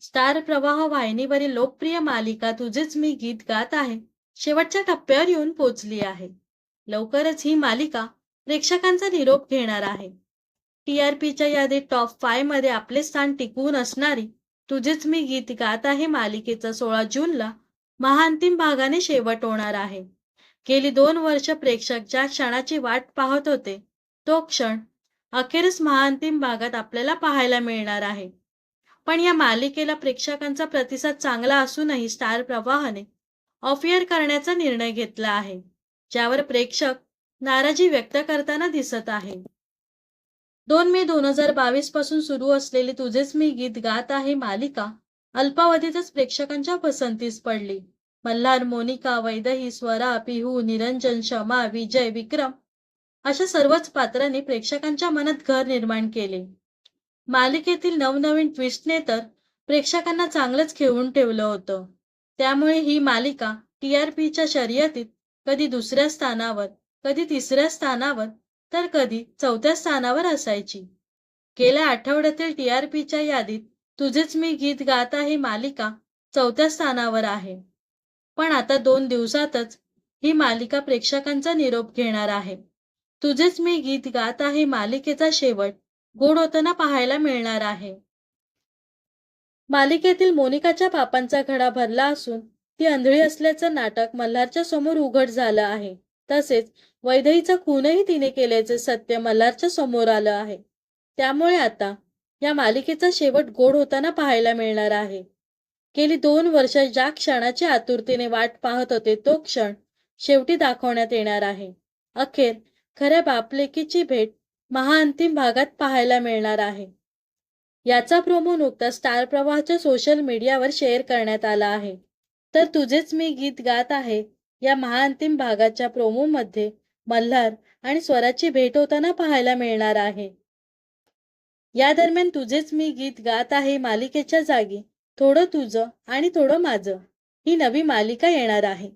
Star प्रवाह वाहिनीवरील लोकप्रिय मालिका तुझेच मी गीत गात आहे. शेवटच्या टप्प्यावर येऊन पोचली आहे. लवकरच ही मालिका प्रेक्षकांचा निरोप घेणार आहे. टीआरपीच्या यादीत टॉप फायमध्ये आपले स्थान टिकवून असणारी तुझेच मी गीत गात आहे मालिकेचा सोळा जूनला महाअंतिम भागाने शेवट होणार आहे. गेली दोन वर्ष प्रेक्षक ज्या क्षणाची वाट पाहत होते तो क्षण अखेरच महाअंतिम भागात आपल्याला पाहायला मिळणार आहे. पण या मालिकेला प्रेक्षकांचा प्रतिसाद चांगला असूनही स्टार प्रवाहाने ऑफिअर करण्याचा निर्णय घेतला आहे ज्यावर प्रेक्षक नाराजी व्यक्त करताना दिसत आहे. दोन मे दोन हजार बावीसपासून सुरू असलेली तुझेच मी गीत गात आहे मालिका अल्पावधीतच प्रेक्षकांच्या पसंतीस पडली. मल्हार मोनिका वैदही स्वरा पिहू निरंजन शमा विजय विक्रम अशा सर्वच पात्रांनी प्रेक्षकांच्या मनात घर निर्माण केले. मालिकेतील नवनवीन ट्विस्टने तर प्रेक्षकांना चांगलंच खेळून ठेवलं होतं. त्यामुळे ही मालिका टीआरपीच्या शर्यतीत कधी दुसऱ्या स्थानावर कधी तिसऱ्या स्थानावर तर कधी चौथ्या स्थानावर असायची. गेल्या आठवड्यातील टीआरपीच्या यादीत तुझेच मी गीत गात आहे मालिका चौथ्या स्थानावर आहे. पण आता दोन दिवसातच ही मालिका प्रेक्षकांचा निरोप घेणार आहे. तुझेच मी गीत गात आहे मालिकेचा शेवट गोड होताना पाहायला मिळणार आहे. मालिकेतील मोनिकाच्या पापांचा घडा भरला असून ती आंधळी असल्याचं नाटक मल्हारच्या समोर उघड झालं आहे. तसेच वैदहीचा खूनही तिने केल्याचे सत्य मल्हारच्या समोर आलं आहे. त्यामुळे आता या मालिकेचा शेवट गोड होताना पाहायला मिळणार आहे. गेली दोन वर्ष ज्या क्षणाची आतुरतेने वाट पाहत होते तो क्षण शेवटी दाखवण्यात येणार आहे. अखेर खऱ्या बापलेकीची भेट महाअंतिम भागात पाहायला मिळणार आहे. याचा प्रोमो नुकता स्टार प्रवाहाच्या सोशल मीडियावर शेअर करण्यात आला आहे. तर तुझेच मी गीत गात आहे या महाअंतिम भागाच्या प्रोमोमध्ये मल्हार आणि स्वराची भेट होताना पाहायला मिळणार आहे. या दरम्यान तुझेच मी गीत गात आहे मालिकेच्या जागी थोडं तुझं आणि थोडं माझं ही नवी मालिका येणार आहे.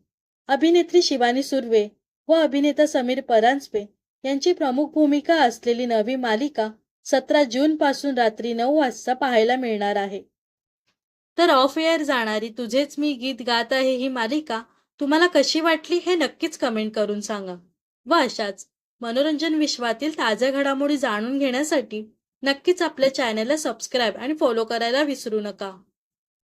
अभिनेत्री शिवानी सुर्वे व अभिनेता समीर परांजपे यांची प्रमुख भूमिका असलेली नवी मालिका सतरा जून पासून रात्री नऊ वाजता पाहायला मिळणार आहे. तर ऑफ एअर जाणारी तुझेच मी गीत गात आहे ही मालिका तुम्हाला कशी वाटली हे नक्कीच कमेंट करून सांगा व अशाच मनोरंजन विश्वातील ताज्या घडामोडी जाणून घेण्यासाठी नक्कीच आपल्या चॅनलला सबस्क्राईब आणि फॉलो करायला विसरू नका.